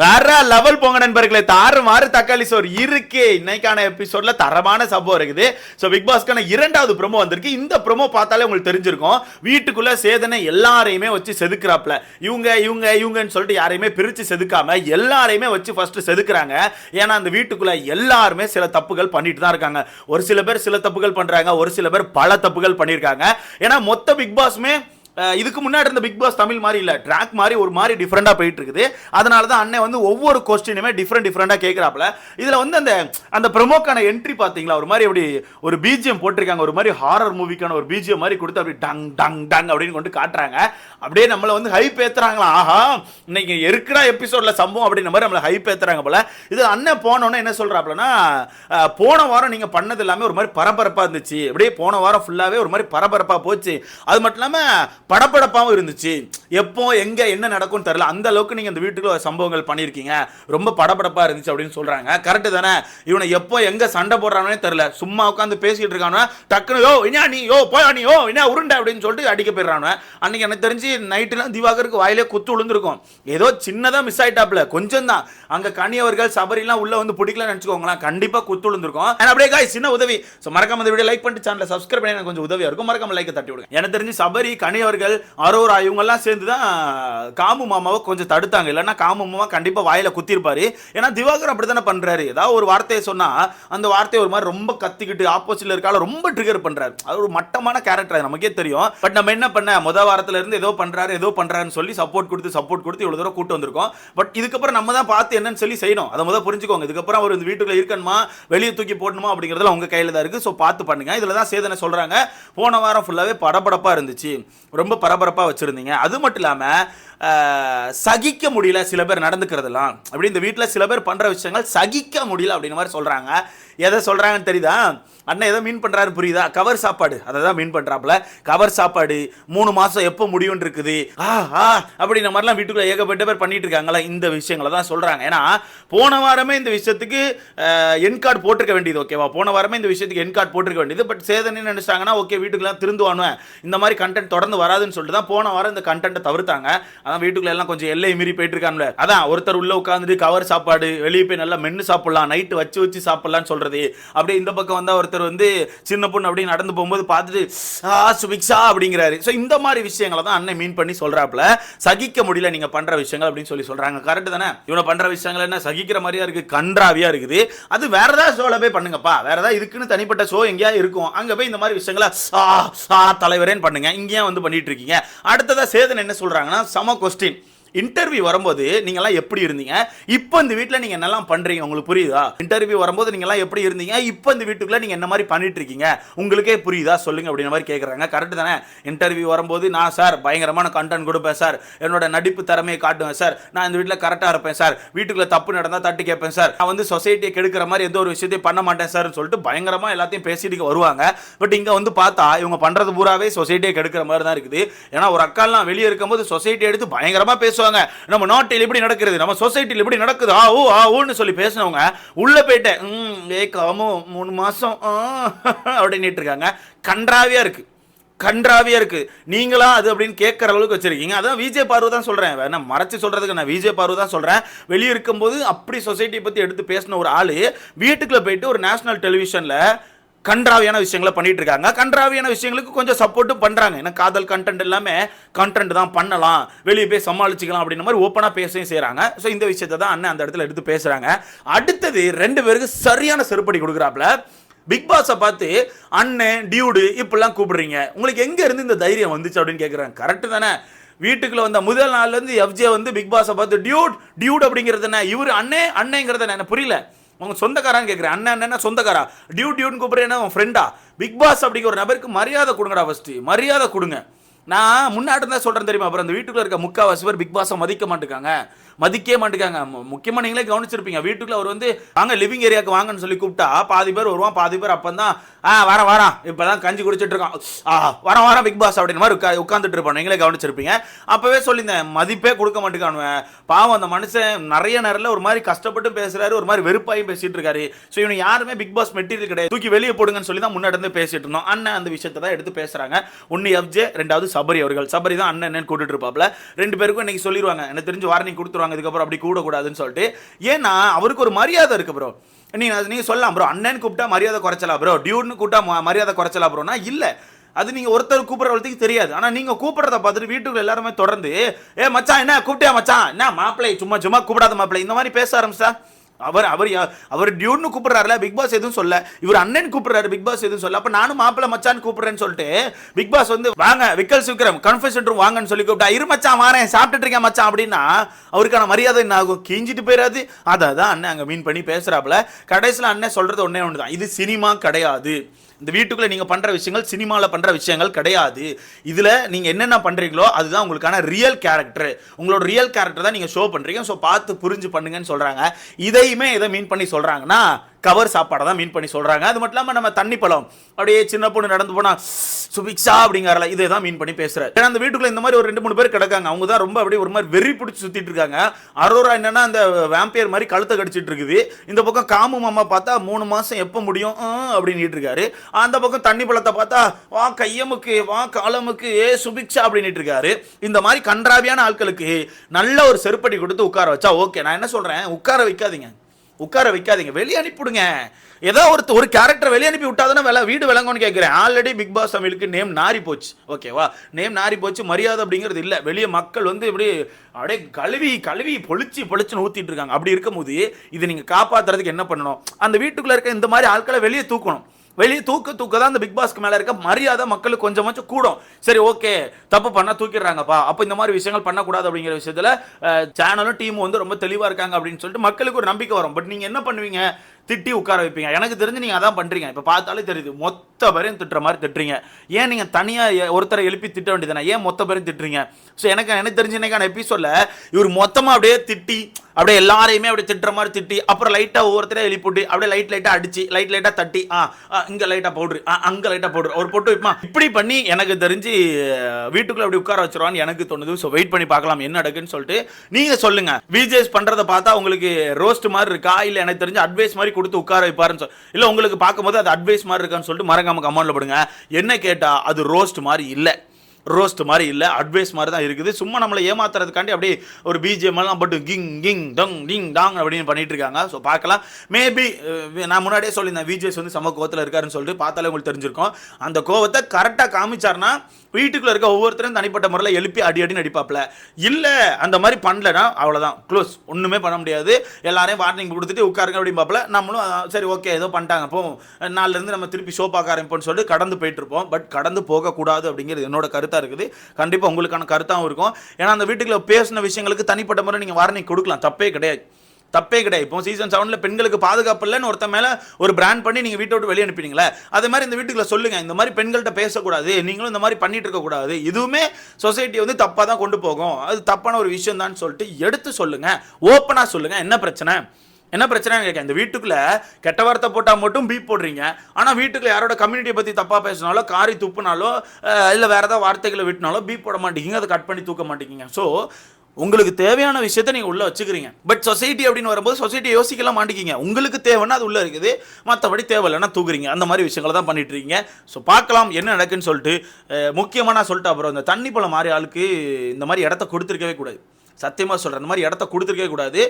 வேற லெவல் போங்க நண்பர்களே. தாறு மாறு தக்காளி சோறு இருக்கு. இன்னைக்கான எபிசோட்ல தரமான சம்பவம் இருக்குது. ஸோ பிக் பாஸ்க்கான இரண்டாவது ப்ரொமோ வந்திருக்கு. இந்த ப்ரொமோ பார்த்தாலே உங்களுக்கு தெரிஞ்சிருக்கும். வீட்டுக்குள்ள சேதனை எல்லாரையுமே வச்சு செதுக்குறாப்ல இவங்க இவங்க இவங்கன்னு சொல்லிட்டு யாரையுமே பிரிச்சு செதுக்காம எல்லாரையுமே வச்சு ஃபர்ஸ்ட் செதுக்குறாங்க. ஏன்னா அந்த வீட்டுக்குள்ள எல்லாருமே சில தப்புகள் பண்ணிட்டு தான் இருக்காங்க. ஒரு சில பேர் சில தப்புகள் பண்றாங்க. ஒரு சில பேர் பல தப்புகள் பண்ணியிருக்காங்க ஏன்னா மொத்த பிக் பாஸ்மே இதுக்கு முன்னாடி இருந்த பிக் பாஸ் தமிழ் மாதிரி இல்லை. ட்ராக் மாதிரி ஒரு மாதிரி டிஃப்ரெண்டாக போயிட்டு இருக்குது அதனால தான் அண்ணன் வந்து ஒவ்வொரு கொஸ்டினுமே டிஃப்ரெண்ட் டிஃப்ரெண்டாக கேட்குறாப்புல இதில் வந்து அந்த அந்த ப்ரொமோக்கான என்ட்ரி பார்த்தீங்களா ஒரு மாதிரி அப்படி ஒரு பிஜிஎம் போட்டிருக்காங்க. ஒரு மாதிரி ஹாரர் மூவிக்கான ஒரு பிஜிஎம் மாதிரி கொடுத்து அப்படி டங் டங் டங் அப்படின்னு கொண்டு காட்டுறாங்க. அப்படியே நம்மளை வந்து ஹைப் ஏற்றுறாங்களா ஆஹா இன்னைக்கு இருக்கிற எபிசோட்ல சம்பவம் அப்படின்ற மாதிரி நம்மள ஹைப் ஏற்றுறாங்க போல. இது அண்ணன் போனோன்னே என்ன சொல்கிறாப்புலன்னா போன வாரம் நீங்கள் பண்ணது எல்லாமே ஒரு மாதிரி பரபரப்பாக இருந்துச்சு. அப்படியே போன வாரம் ஃபுல்லாகவே ஒரு மாதிரி பரபரப்பாக போச்சு. அது மட்டும் இல்லாமல் படப்படப்பாகவும் இருந்துச்சு. எப்போ எங்க என்ன நடக்கும்னு தெரியல. அந்த அளவுக்கு நீங்க இந்த வீட்டுக்குள்ள சம்பவங்கள் பண்ணியிருக்கீங்க. ரொம்ப படபடப்பா இருந்துச்சு அப்படின்னு சொல்றாங்க. கரெக்ட் தானே? இவனை எப்போ எங்க சண்டை போடுறானே தெரியல. சும்மா உட்காந்து பேசிட்டு இருக்கானு டக்குனு யோ என்ன நீ யோ போயா நீ யோ என்ன உருண்டை அப்படின்னு சொல்லிட்டு அடிக்க போயிடுறானு அன்னைக்கு எனக்கு தெரிஞ்சு நைட்டுலாம் திவாகருக்கு வாயிலே குத்து விழுந்திருக்கும். ஏதோ சின்னதா மிஸ் ஆயிட்டாப்ல. கொஞ்சம் தான். அங்க கனியவர்கள் சபரிலாம் உள்ள வந்து பிடிக்கலன்னு நினைச்சுக்கோங்களேன். கண்டிப்பா குத்து விழுந்திருக்கும். அப்படியே காய் சின்ன உதவி. ஸோ மறக்காம இந்த வீடியோ லைக் பண்ணிட்டு சேனலை சப்ஸ்கிரைப் பண்ணி எனக்கு கொஞ்சம் உதவியா இருக்கும். மறக்காம லைக் தட்டி விடுங்க. எனக்கு தெரிஞ்சு சபரி கனி நண்பர்கள் அரோரா இவங்க எல்லாம் சேர்ந்து தான் காமு மாமாவை கொஞ்சம் தடுத்தாங்க. இல்லைன்னா காமு மாமா கண்டிப்பா வாயில குத்திருப்பாரு. ஏன்னா திவாகர் அப்படித்தானே பண்றாரு. ஏதாவது ஒரு வார்த்தையை சொன்னால் அந்த வார்த்தையை ஒரு மாதிரி ரொம்ப கத்திக்கிட்டு ஆப்போசிட்ல இருக்கால ரொம்ப ட்ரிகர் பண்ணுறாரு அது ஒரு மட்டமான கேரக்டர் நமக்கே தெரியும். பட் நம்ம என்ன பண்ண முத வாரத்துல இருந்து ஏதோ பண்றாரு ஏதோ பண்றாருன்னு சொல்லி சப்போர்ட் கொடுத்து சப்போர்ட் கொடுத்து இவ்வளவு தூரம் கூட்டு வந்திருக்கோம். பட் இதுக்கப்புறம் நம்ம தான் பார்த்து என்னன்னு சொல்லி செய்யணும். அதை முதல் புரிஞ்சுக்கோங்க. இதுக்கப்புறம் அவர் இந்த வீட்டுக்குள்ள இருக்கணுமா வெளியே தூக்கி போடணுமா அப்படிங்கிறதுல உங்கள் கையில தான் இருக்கு. ஸோ பார்த்து பண்ணுங்க. இதில் தான் சேதனை சொல்றாங்க. போன வாரம் ஃபுல்லாவே படபடப்பா இருந்துச்சு. ரொம்ப பரபரப்பா வச்சிருந்தீங்க. அது மட்டும் இல்லாம சகிக்க முடியல சில பேர் நடந்துக்கிறதெல்லாம். அப்படி இந்த வீட்டில் சில பேர் பண்ணுற விஷயங்கள் சகிக்க முடியல அப்படின்னு மாதிரி சொல்கிறாங்க எதை சொல்கிறாங்கன்னு தெரியுதா? அண்ணன் எதை மீன் பண்ணுறாரு புரியுதா? கவர் சாப்பாடு. அதை தான் மீன் பண்ணுறாப்புல கவர் சாப்பாடு மூணு மாதம் எப்போ முடியும்னு இருக்குது? ஆ ஆ அப்படின்ற மாதிரிலாம் வீட்டுக்குள்ள ஏகப்பட்ட பேர் பண்ணிட்டு இருக்காங்களா இந்த விஷயங்களை தான் சொல்கிறாங்க ஏன்னா போன வாரமே இந்த விஷயத்துக்கு என் கார்டு போட்டிருக்க வேண்டியது ஓகேவா போன வாரமே இந்த விஷயத்துக்கு என் கார்டு போட்டிருக்க வேண்டியது பட் சேதனை நினைச்சாங்கன்னா ஓகே வீட்டுக்குலாம் திருந்துவானுவேன். இந்த மாதிரி கண்டென்ட் தொடர்ந்து வராதுன்னு சொல்லிட்டு தான் போன வாரம் இந்த கண்டென்ட்டை தவிர்த்தாங்க. அதான் வீட்டுக்குள்ள எல்லாம் கொஞ்சம் எல்லை மீறி போயிட்டு இருக்காங்க அதான் ஒருத்தர் உள்ள உட்காந்துட்டு கவர் சாப்பாடு வெளியே போய் நல்லா மென்று சாப்பிடலாம் நைட்டு வச்சு வச்சு சாப்பிடலாம்னு சொல்றது. அப்படியே இந்த பக்கம் வந்தா ஒருத்தர் வந்து சின்ன பொண்ணு அப்படியே நடந்து போகும்போது பார்த்துட்டு ஆ சுபிக்ஷா அப்படிங்கிறாரு. ஸோ இந்த மாதிரி விஷயங்களை தான் அண்ணன் மீன் பண்ணி சொல்றாப்புல. சகிக்க முடியல நீங்க பண்ற விஷயங்கள் அப்படின்னு சொல்லி சொல்றாங்க. கரெக்ட் தானே? இவனை பண்ற விஷயங்கள் என்ன? சகிக்கிற மாதிரியா இருக்கு? கன்றாவியா இருக்குது. அது வேற ஏதாவது ஷோல போய் பண்ணுங்கப்பா. வேற ஏதாவது இருக்குன்னு தனிப்பட்ட ஷோ எங்கேயா இருக்கும். அங்க போய் இந்த மாதிரி விஷயங்களை சா சா தலைவரேன்னு பண்ணுங்க. இங்கேயே வந்து பண்ணிட்டு இருக்கீங்க. அடுத்ததா சேதன் என்ன சொல்றாங்கன்னா சம কোশ্চিন இன்டர்வியூ வரும்போது நீங்கெல்லாம் எப்படி இருந்தீங்க? இப்போ இந்த வீட்டில் நீங்கள் என்னெல்லாம் பண்ணுறீங்க உங்களுக்கு புரியுதா? இன்டர்வியூ வரும்போது நீங்கள்லாம் எப்படி இருந்தீங்க? இப்போ இந்த வீட்டுக்குள்ளே நீங்கள் என்ன மாதிரி பண்ணிட்டு இருக்கீங்க? உங்களுக்கே புரியுதா? சொல்லுங்க அப்படின்ற மாதிரி கேட்குறாங்க கரெக்டு தானே? இன்டர்வியூ வரும்போது நான் சார் பயங்கரமான கண்டென்ட் கொடுப்பேன் சார் என்னோட நடிப்பு திறமையை காட்டுவேன் சார் நான் இந்த வீட்டில் கரெக்டாக இருப்பேன் சார் வீட்டுக்குள்ள தப்பு நடந்தால் தட்டி கேட்பேன் சார் நான் வந்து சொசைட்டியை கெடுக்கிற மாதிரி எந்த ஒரு விஷயத்தையும் பண்ண மாட்டேன் சார்னு சொல்லிட்டு பயங்கரமாக எல்லாத்தையும் பேசிட்டு வருவாங்க. பட் இங்கே வந்து பார்த்தா இவங்க பண்ணுறது பூராவே சொசைட்டியை கெடுக்கிற மாதிரி தான் இருக்குது. ஏன்னா ஒரு அக்காலாம் வெளியே இருக்கும்போது சொசைட்டி எடுத்து பயங்கரமாக பேசுவாங்க. நம்ம நாட்டில் இப்படி நடக்கிறது நம்ம சொசைட்டியில் இப்படி நடக்குது ஆ ஓ ஆ ஓன்னு சொல்லி பேசினவங்க உள்ள போயிட்டேன் ம் ஏ காமோ மூணு மாதம் ஆ, அப்படின்னுட்டு இருக்காங்க. கன்றாவியா இருக்கு. கன்றாவியா இருக்கு. நீங்களா அது அப்படின்னு கேட்குற அளவுக்கு வச்சிருக்கீங்க. அதான் விஜய் பார்வை தான் சொல்றேன். வேணா மறைச்சு சொல்றதுக்கு நான் விஜய் பார்வை தான் சொல்றேன். வெளியே இருக்கும்போது அப்படி சொசைட்டியை பத்தி எடுத்து பேசின ஒரு ஆளு வீட்டுக்குள்ள போயிட்டு ஒரு நேஷனல் டெலிவிஷன்ல கன்றாவியான விஷயங்களை பண்ணிட்டு இருக்காங்க. கன்றாவியான விஷயங்களுக்கு கொஞ்சம் சப்போர்ட்டும் பண்ணுறாங்க ஏன்னா காதல் கண்டென்ட் எல்லாமே கண்டென்ட் தான் பண்ணலாம். வெளியே போய் சமாளிச்சுக்கலாம் அப்படின்ற மாதிரி ஓப்பனாக பேசவும் செய்கிறாங்க ஸோ இந்த விஷயத்தை தான் அண்ணன் அந்த இடத்துல எடுத்து பேசுகிறாங்க அடுத்தது ரெண்டு பேருக்கு சரியான செருப்படி கொடுக்குறாப்புல. பிக் பாஸை பார்த்து அண்ணன் டியூடு இப்படிலாம் கூப்பிடுறீங்க. உங்களுக்கு எங்கேருந்து இந்த தைரியம் வந்துச்சு? அப்படின்னு கேட்குறாங்க கரெக்டு தானே. வீட்டுக்குள்ள வந்த முதல் நாள்ல இருந்து எஃப்ஜே வந்து பிக் பாஸை பார்த்து டியூட் டியூட் அப்படிங்கிறது என்ன? இவர் அண்ணே அண்ணேங்கிறது என்ன? எனக்கு புரியல. உங்க சொந்தக்காரான்னு கேட்குறேன் அண்ணன் அண்ணன் சொந்தக்காரா? டியூ டியூன்னு கூப்பிட்றேன்னா உன் ஃப்ரெண்டா பிக் பாஸ் அப்படிங்கிற ஒரு நபருக்கு மரியாதை கொடுங்கடா ஃபஸ்ட்டு மரியாதை கொடுங்க. நான் முன்னாடி தான் சொல்கிறேன் தெரியுமா? அப்புறம் அந்த வீட்டுக்குள்ளே இருக்க முக்கால்வாசி பேர் பிக் பாஸை மதிக்க மாட்டேங்காங்க மதிக்கவே மாட்டேங்காங்க முக்கியமாக நீங்களே கவனிச்சிருப்பீங்க. வீட்டுக்குள்ள அவர் வந்து வாங்க லிவிங் ஏரியாவுக்கு வாங்கன்னு சொல்லி கூப்பிட்டா பாதி பேர் வருவான் பாதி பேர் அப்போ தான் ஆ வர வரான் இப்பதான் கஞ்சி குடிச்சிட்டு இருக்கோம். ஆ வர வர பிக் பாஸ் அப்படின்னு மாதிரி உட்கா உட்காந்துட்டு இருப்போம். நீங்களே கவனிச்சிருப்பீங்க. அப்பவே சொல்லியிருந்தேன் மதிப்பே கொடுக்க மாட்டேங்கானுவேன் பாவம் அந்த மனுஷன் நிறைய நேரத்தில் ஒரு மாதிரி கஷ்டப்பட்டு பேசுறாரு ஒரு மாதிரி வெறுப்பாயும் பேசிட்டு இருக்காரு. ஸோ இவனு யாருமே பிக் பாஸ் மெட்டீரியல் கிடையாது. தூக்கி வெளியே போடுங்கன்னு சொல்லி தான் முன்னாடி இருந்து பேசிட்டு இருந்தோம். அண்ணன் அந்த விஷயத்தை தான் எடுத்து பேசுறாங்க. ஒன்னு எஃப்ஜே ரெண்டாவது சபரி அவர்கள். சபரி தான் அண்ணன் என்னன்னு கூட்டிட்டு இருப்பாப்ல. ரெண்டு பேருக்கும் இன்னைக்கு சொல்லிடுவாங்க எனக்கு தெரிஞ்சு வார்னிங் கொடுத்துருவாங்க. இதுக்கப்புறம் அப்படி கூடக்கூடாதுன்னு சொல்லிட்டு. ஏன்னா அவருக்கு ஒரு மரியாதை இருக்கு ப்ரோ நீ நீங்கள் சொல்லலாம் ப்ரோ அண்ணன் கூப்பிட்டா மரியாதை குறைச்சலா ப்ரோ டியூட்னு கூப்பிட்டா மரியாதை குறைச்சலாம் ப்ரோனா இல்லை. அது நீங்கள் ஒருத்தர் கூப்பிடுறவங்களுக்கு தெரியாது. ஆனால் நீங்கள் கூப்பிட்றத பார்த்துட்டு வீட்டுக்குள்ள எல்லாருமே தொடர்ந்து ஏ மச்சான் என்ன? கூப்பிட்டியா மச்சான்? என்ன மாப்பிள்ளை சும்மா சும்மா கூப்பிடாத மாப்பிள்ளை. இந்த மாதிரி பேச ஆரம்பிச்சா அவர் அவர் யா- அவர் டியூன்னு கூப்பிடுறாருல பிக் பாஸ் எதுவும் சொல்ல. இவர் அண்ணன் கூப்பிடுறாரு பிக் பாஸ் எதுவும் சொல்ல. அப்ப நானும் மாப்பிள்ள மச்சான் கூப்பிடுறேன்னு சொல்லிட்டு பிக் பாஸ் வந்து வாங்க விக்கல் சுக்கிரம் கன்ஃபெஷன் ரூம் வாங்கன்னு சொல்லி கூப்பிட்டா இரு மச்சான் வாரேன் சாப்பிட்டுட்டு இருக்கேன் மச்சான் அப்படின்னா அவருக்கான மரியாதை என்ன ஆகும்? கிஞ்சிட்டு போயிடாது அதை தான் அண்ணன் அங்க மீன் பண்ணி பேசுறாப்புல. கடைசியில் அண்ணன் சொல்றது ஒன்னே ஒன்று தான் இது சினிமா கிடையாது. இந்த வீட்டுக்குள்ளே நீங்கள் பண்ணுற விஷயங்கள் சினிமாவில் பண்ணுற விஷயங்கள் கிடையாது. இதில் நீங்கள் என்னென்ன பண்ணுறீங்களோ அதுதான் உங்களுக்கான ரியல் கேரக்டர் உங்களோட ரியல் கேரக்டர் தான் நீங்கள் ஷோ பண்ணுறீங்க ஸோ பார்த்து புரிஞ்சு பண்ணுங்கன்னு சொல்கிறாங்க இதையுமே இதை மீன் பண்ணி சொல்கிறாங்கன்னா கவர் சாப்பாடை தான் மீன் பண்ணி சொல்கிறாங்க அது மட்டும் இல்லாமல் நம்ம தண்ணி பழம். அப்படியே சின்ன பொண்ணு நடந்து போனால் சுபிக்ஷா அப்படிங்கிறல இதை தான் மீன் பண்ணி பேசுகிறார் ஏன்னா அந்த வீட்டுக்குள்ள இந்த மாதிரி ஒரு ரெண்டு மூணு பேர் கிடக்காங்க. அவங்க தான் ரொம்ப அப்படியே ஒரு மாதிரி வெறி பிடிச்சி சுற்றிட்டு இருக்காங்க. அரோரா என்னன்னா அந்த வேம்பியர் மாதிரி கழுத்தை கடிச்சிட்டு இருக்குது. இந்த பக்கம் காமு மாமா பார்த்தா மூணு மாதம் எப்போ முடியும்? ஆ, இருக்காரு. அந்த பக்கம் தண்ணி பழத்தை பார்த்தா வா கையமுக்கு வா காலமுக்கு ஏ சுபிக்ஷா அப்படின்னு இருக்காரு. இந்த மாதிரி கன்றாவியான ஆட்களுக்கு நல்ல ஒரு செருப்படி கொடுத்து உட்கார வச்சா ஓகே. நான் என்ன சொல்கிறேன் உட்கார வைக்காதீங்க. உட்கார வைக்காதீங்க. வெளியே அனுப்பிவிடுங்க. ஏதோ ஒரு ஒரு கேரக்டர் வெளியே அனுப்பி விட்டாதானே வில வீடு விளங்கும்னு கேட்குறேன் ஆல்ரெடி பிக் பாஸ் தமிழுக்கு நேம் நாரி போச்சு. ஓகேவா நேம் நாரி போச்சு மரியாதை அப்படிங்கிறது இல்லை. வெளியே மக்கள் வந்து இப்படி அப்படியே கழுவி கழுவி பொழிச்சு பொழிச்சுன்னு ஊத்திட்டு இருக்காங்க. அப்படி இருக்கும்போது இதை நீங்கள் காப்பாற்றுறதுக்கு என்ன பண்ணணும்? அந்த வீட்டுக்குள்ளே இருக்க இந்த மாதிரி ஆட்களை வெளியே தூக்கணும். வெளியே தூக்க தூக்க தான் அந்த பிக் பாஸ்க்கு மேலே இருக்க மரியாதை மக்களுக்கு கொஞ்சமாச்சும் கூடும். சரி ஓகே தப்பு பண்ணால் தூக்கிடுறாங்கப்பா. அப்போ இந்த மாதிரி விஷயங்கள் பண்ணக்கூடாது அப்படிங்கிற விஷயத்தில் சேனலும் டீமும் வந்து ரொம்ப தெளிவாக இருக்காங்க அப்படின்னு சொல்லிட்டு மக்களுக்கு ஒரு நம்பிக்கை வரும். பட் நீங்கள் என்ன பண்ணுவீங்க? திட்டி உட்கார வைப்பீங்க. எனக்கு தெரிஞ்சு நீங்கள் அதான் பண்ணுறீங்க இப்போ பார்த்தாலே தெரியுது. மொத்த பேரையும் திட்டுற மாதிரி திட்டுறீங்க. ஏன் நீங்கள் தனியாக ஒருத்தரை எழுப்பி திட்ட வேண்டியதானே ஏன் மொத்த பேரையும் திட்டுறீங்க? ஸோ எனக்கு எனக்கு தெரிஞ்ச இன்னைக்கான எபிசோடில் இவர் மொத்தமாக அப்படியே திட்டி அப்படியே எல்லாரையுமே அப்படியே திட்டுற மாதிரி திட்டி அப்புறம் லைட்டாக ஒவ்வொருத்தரையும் எழுப்பிட்டு அப்படியே லைட் லைட்டாக அடிச்சு லைட் லைட்டாக தட்டி ஆ ஆ, லைட்டாக பவுட்ரு ஆ அங்கே லைட்டாக பவுட்ரு ஒரு பொட்டு வைப்பா இப்படி பண்ணி எனக்கு தெரிஞ்சு வீட்டுக்குள்ளே அப்படி உட்கார வச்சிருவான்னு எனக்கு தோணுது. ஸோ வெயிட் பண்ணி பார்க்கலாம் என்ன நடக்குன்னு சொல்லிட்டு. நீங்கள் சொல்லுங்கள் விஜேஸ் பண்ணுறதை பார்த்தா உங்களுக்கு ரோஸ்ட் மாதிரி இருக்கா? இல்லை எனக்கு தெரிஞ்சு அட்வைஸ் மாதிரி கொடுத்து உட்கார வைப்பாருன்னு சொல் இல்லை உங்களுக்கு பார்க்கும்போது அது அட்வைஸ் மாதிரி இருக்கான்னு சொல்லிட்டு மறக்காம கமெண்ட்ல போடுங்க. என்ன கேட்டால் அது ரோஸ்ட் மாதிரி இல்லை. ரோஸ்ட் மாதிரி இல்லை அட்வைஸ் மாதிரி தான் இருக்குது. சும்மா நம்மளை ஏமாத்துறதுக்காண்டி அப்படியே ஒரு பிஜிஎம் எல்லாம் போட்டு கிங் கிங் டங் டிங் டாங் அப்படின்னு பண்ணிட்டு இருக்காங்க. ஸோ பார்க்கலாம். மேபி நான் முன்னாடியே சொல்லியிருந்தேன் விஜேஸ் வந்து சம கோவத்தில் இருக்காருன்னு சொல்லிட்டு பார்த்தாலே உங்களுக்கு தெரிஞ்சிருக்கும். அந்த கோவத்தை கரெக்டாக காமிச்சார்னா வீட்டுக்குள்ள இருக்க ஒவ்வொருத்தரும் தனிப்பட்ட முறையில் எழுப்பி அடி அடி நடிப்பாப்ல இல்லை அந்த மாதிரி பண்ணலனா அவ்வளோதான் க்ளோஸ் ஒன்றுமே பண்ண முடியாது. எல்லாரையும் வார்னிங் கொடுத்துட்டு உட்காருங்க அப்படிம்பாப்ல நம்மளும் சரி ஓகே ஏதோ பண்ணிட்டாங்க போ. நாளிலேருந்து நம்ம திருப்பி ஷோ பார்க்க ஆரம்பிப்போம்னு சொல்லிட்டு கடந்து போயிட்டு இருப்போம். பட் கடந்து போகக்கூடாது அப்படிங்கிறது என்னோட கருத்தாக இருக்குது. கண்டிப்பாக உங்களுக்கான கருத்தாகவும் இருக்கும். ஏன்னா அந்த வீட்டுக்குள்ள பேசின விஷயங்களுக்கு தனிப்பட்ட முறை நீங்கள் வார்னிங் கொடுக்கலாம். தப்பே கிடையாது. தப்பே கிடையாது. இப்போ சீசன் செவனில் பெண்களுக்கு பாதுகாப்பு இல்லைன்னு ஒருத்தன் மேலே ஒரு பிராண்ட் பண்ணி நீங்கள் வீட்டை விட்டு வெளியே அனுப்பினீங்களே அதே மாதிரி இந்த வீட்டுக்குள்ள சொல்லுங்கள் இந்த மாதிரி பெண்கள்கிட்ட பேசக்கூடாது. நீங்களும் இந்த மாதிரி பண்ணிட்டு இருக்கக்கூடாது இதுவுமே சொசைட்டி வந்து தப்பாக தான் கொண்டு போகும். அது தப்பான ஒரு விஷயம் தான் சொல்லிட்டு எடுத்து சொல்லுங்கள் ஓப்பனாக சொல்லுங்கள் என்ன பிரச்சனை? என்ன பிரச்சனை கேட்க இந்த வீட்டுக்குள்ள கெட்ட வார்த்தை போட்டால் மட்டும் பீப் போடுறீங்க. ஆனால் வீட்டுக்குள்ள யாரோட கம்யூனிட்டியை பற்றி தப்பாக பேசினாலோ காரி துப்புனாலோ இல்லை வேறு ஏதாவது வார்த்தைகளை விட்டுனாலோ பீப் போட மாட்டேங்கிங்க அதை கட் பண்ணி தூக்க மாட்டேங்கிங்க ஸோ உங்களுக்கு தேவையான விஷயத்தை நீங்கள் உள்ளே வச்சுக்கிறீங்க. பட் சொசைட்டி அப்படின்னு வரும்போது சொசைட்டி யோசிக்கலாம் மாட்டிக்கிங்க. உங்களுக்கு தேவைன்னா அது உள்ளே இருக்குது. மற்றபடி தேவையில்லைன்னா தூக்குறீங்க. அந்த மாதிரி விஷயங்களை தான் பண்ணிட்டு இருக்கீங்க. ஸோ பார்க்கலாம் என்ன நடக்குன்னு சொல்லிட்டு முக்கியமாக நான் சொல்லிட்டு அப்புறம் இந்த தண்ணி பழம் மாதிரி ஆளுக்கு இந்த மாதிரி இடத்த கொடுத்துருக்கவே கூடாது. சத்தியமாக சொல்கிறேன் இந்த மாதிரி இடத்த கொடுத்துருக்கவே கூடாது.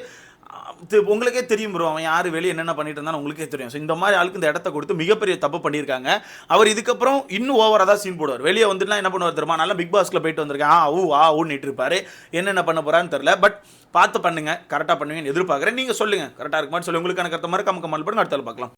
உங்களுக்கே தெரியும் ப்ரோ அவன் யார் வெளியே என்னென்ன பண்ணிட்டு இருந்தாலும் உங்களுக்கே தெரியும். ஸோ இந்த மாதிரி ஆளுக்கு இந்த இடத்த கொடுத்து மிகப்பெரிய தப்பு பண்ணியிருக்காங்க. அவர் இதுக்கப்புறம் இன்னும் ஓவராக தான் சீன் போடுவார். வெளியே வந்துட்டுலாம் என்ன பண்ணுவார் தெரியுமா? நல்லா பிக் பாஸ்க்கில் போயிட்டு வந்திருக்கேன். ஆ ஊ ஆ ஊன்னிட்டு இருப்பார் என்னென்ன பண்ண போகிறான்னு தெரில பட் பார்த்து பண்ணுங்க. கரெக்டாக பண்ணுவீங்கன்னு எதிர்பார்க்குறேன். நீங்கள் சொல்லுங்கள் கரெக்டாக இருக்குமான்னு சொல்லி உங்களுக்கான கருத்தை மாதிரி கம்ம கமல் பண்ணுங்க அடுத்தால பார்க்கலாம்.